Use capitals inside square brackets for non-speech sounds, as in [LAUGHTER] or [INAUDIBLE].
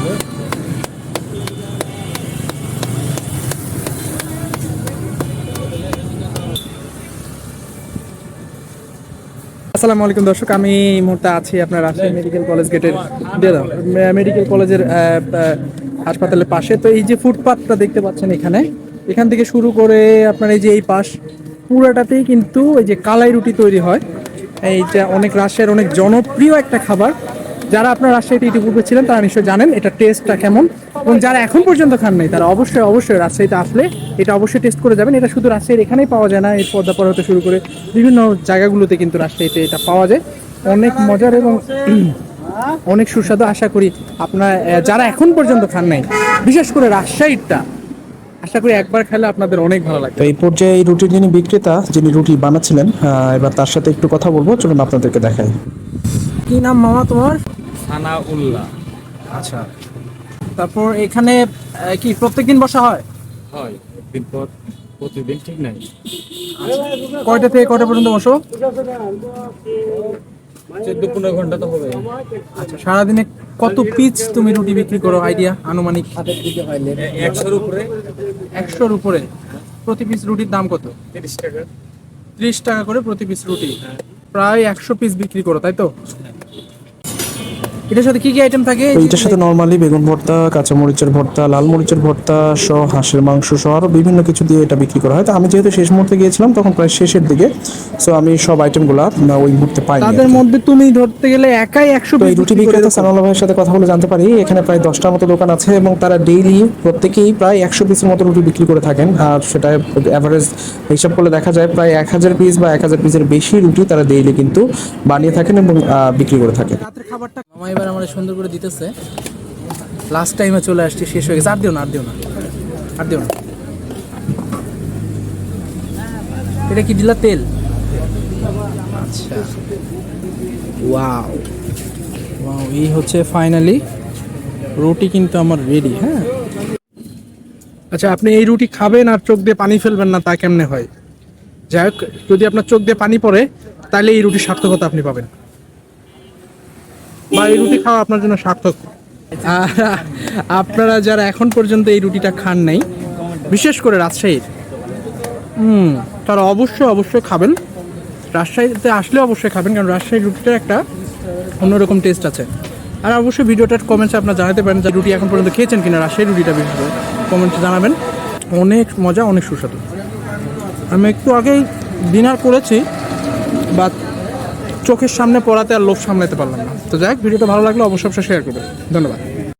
আসসালামু আলাইকুম দর্শক, আমি এই মুহূর্তে আছি আপনার রাজশাহী মেডিকেল কলেজ গেটের মেডিকেল কলেজের হাসপাতালের পাশে। তো এই যে ফুটপাথটা দেখতে পাচ্ছেন এখানে, এখান থেকে শুরু করে আপনার এই যে এই পাশ, পুরাটাতেই কিন্তু এই যে কালাই রুটি তৈরি হয়। এইটা অনেক রাজশাহীর অনেক জনপ্রিয় একটা খাবার। যারা আপনার রাজশাহীতে ইতিপূর্বে ছিলেন তারা নিশ্চয়ই জানেন এটা টেস্টটা কেমন। এবং যারা এখন পর্যন্ত খান নাই তারা অবশ্যই অবশ্যই রাজশাহীতে আসলে এটা অবশ্যই টেস্ট করে যাবেন। এটা শুধু রাজশাহীর এখানেই পাওয়া যায় না এই পদ্মাপাড়া হতে শুরু করে বিভিন্ন জায়গাগুলোতে কিন্তু রাজশাহীতে এটা পাওয়া যায়। অনেক মজার এবং [CLEARS THROAT] অনেক সুস্বাদু আশা করি আপনার যারা এখন পর্যন্ত খান নাই বিশেষ করে রাজশাহীরটা আশা করি একবার খেলে আপনাদের অনেক ভালো লাগবে। তো এই পর্যায়ে এই রুটির যিনি বিক্রেতা যিনি রুটি বানাচ্ছিলেন আহ, এবার তার সাথে একটু কথা বলব। চলুন আপনাদেরকে দেখাই। কি নাম মামা তোমার? সানা উল্লাহ আচ্ছা। তারপর এখানে কি প্রত্যেকদিন বসা হয়? হয়। দিন প্রতিদিন ঠিক নাই। কয়টা থেকে কয়টা পর্যন্ত বসো? চোদ্দ পনেরো ঘণ্টা তো হবে। আচ্ছা সারাদিনে কত পিস তুমি রুটি বিক্রি করো? আইডিয়া? আনুমানিক? একশোর উপরে। একশোর উপরে। প্রতি পিস রুটির দাম কত? তিরিশ টাকা। ত্রিশ টাকা করে প্রতি পিস রুটি। প্রায় একশো পিস বিক্রি করো তাই তো? এটার সাথে কি কি আইটেম থাকে? এটার সাথে নর্মালি বেগুন ভর্তা কাঁচা মরিচের ভর্তা লাল মরিচের ভর্তা সহ হাঁসের মাংস সহ আরও বিভিন্ন কিছু দিয়ে এটা বিক্রি করা হয়। তো আমি যেহেতু শেষ মুহূর্তে গিয়েছিলাম তখন প্রায় শেষের দিকে সো আমি সব আইটেমগুলো ওই মুহূর্তে পাই তাদের মধ্যে তুমি ধরতে গেলে একাই একশো এই রুটি বিক্রেতা সানাউল্লাহ ভাইয়ের সাথে কথা বলে জানতে পারি। এখানে প্রায় দশটার মতো দোকান আছে এবং তারা ডেইলি প্রত্যেকেই প্রায় একশো পিসের মতো রুটি বিক্রি করে থাকেন। আর সেটা অ্যাভারেজ হিসাব করলে দেখা যায় প্রায় এক হাজার পিস বা এক হাজার পিসের বেশি রুটি তারা ডেইলি কিন্তু বানিয়ে থাকেন এবং বিক্রি করে থাকেন। রাতের খাবারটা এবার আমাদের সুন্দর করে দিতেছে। লাস্ট টাইমে চলে আসছে, শেষ হয়ে গেছে। আর দিও না, আর দিও না। আর দিও না। এটা কি দিলা তেল? আচ্ছা। ওয়াও ওয়াও এই হচ্ছে ফাইনালি রুটি কিন্তু আমার রেডি হ্যাঁ? আচ্ছা আপনি এই রুটি খাবেন আর চোখ দিয়ে পানি ফেলবেন না, তা কেমনে হয়? যাই হোক, যদি আপনার চোখ দিয়ে পানি পড়ে, তাহলে এই রুটির সার্থকতা আপনি পাবেন। বা এই রুটি খাওয়া আপনার জন্য সার্থক। আপনারা যারা এখন পর্যন্ত এই রুটিটা খান নাই, বিশেষ করে রাজশাহীর, হুম, তারা অবশ্যই অবশ্যই খাবেন। রাজশাহীতে আসলে অবশ্যই খাবেন, কারণ রাজশাহীর রুটিটার একটা অন্যরকম টেস্ট আছে। আর অবশ্যই ভিডিওটার কমেন্টসে আপনারা জানাতে পারেন যে রুটি এখন পর্যন্ত খেয়েছেন কিনা রাজশাহী রুটিটা বেশি করে জানাবেন। অনেক মজা, অনেক সুস্বাদু। আমি একটু আগেই ডিনার করেছি বা চোখের সামনে পড়াতে আর লোভ সামলাতে পারলাম না। তো যাই হোক, ভিডিওটা ভালো লাগলে অবশ্যই অবশ্যই শেয়ার করবেন। ধন্যবাদ।